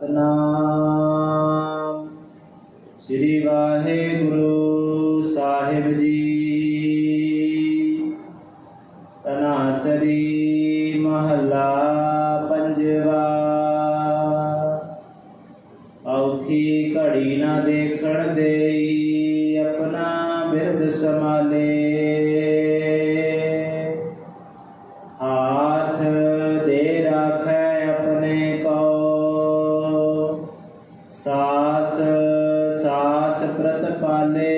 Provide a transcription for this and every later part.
ਸਤਨਾਮ ਸ੍ਰੀ ਵਾਹਿਗੁਰੂ ਸਾਹਿਬ ਜੀ। ਤਨਾਸਰੀ ਮਹੱਲਾ ਪੰਜਵਾ। ਔਖੀ ਘੜੀ ਨਾ ਦੇਖਣ ਦੇਈ, ਆਪਣਾ ਬਿਰਧ ਸਮਾਲੇ ਸਾਸ ਪ੍ਰਤਪਾਲੇ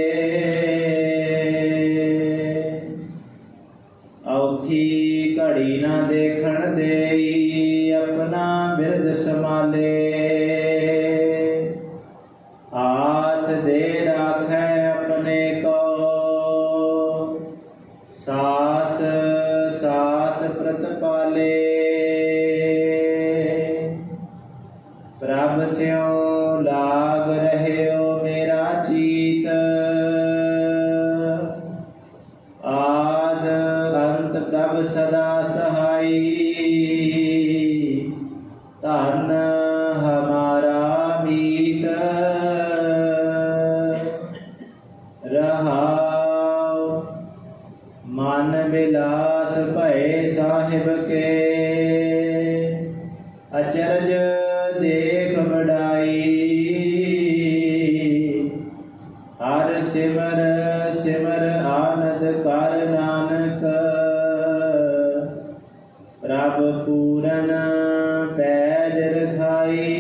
ਔਖੀ ਘੜੀ ਨਾ ਦੇਖਣ ਦੇਈ, ਆਪਣਾ ਬਿਰਦ ਸਮਾਲੇ ਹਾਥ ਦੇ ਰਾਖੈ ਆਪਣੇ ਕੋ। ਸਾਸ ਸਾਸ ਪ੍ਰਤਪਾਲੇ ਪ੍ਰਭ ਸਿਉ ਲਾਗ ਰਹਿਓ ਪ੍ਰਭ ਸਦਾ ਸਹਾਈ ਧਨ ਹਮਾਰਾ ਮੀਤ ਰਹਾਉ ਮਨ ਬਿਲਾਸ ਭਏ ਸਾਹਿਬ ਕੇ ਅਚਰਜ ਦੇਖ ਬੜਾਈ ਹਰ ਸਿਮਰ ਸਿਮਰ ਪੂਰਨ ਪੈਜ ਰਖਾਈ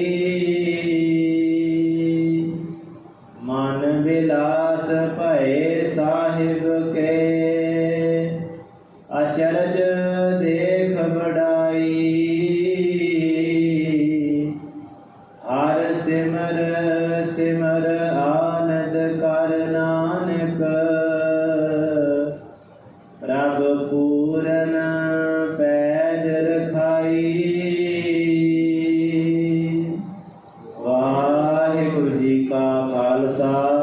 ਮਨ ਵਿਲਾਸ ਭਏ ਸਾਹਿਬ ਕੇ। ਅਚਰਜ ਦੇਖ ਬੜਾਈ ਹਰ ਸਿਮਰ ਸਿਮਰ Uh,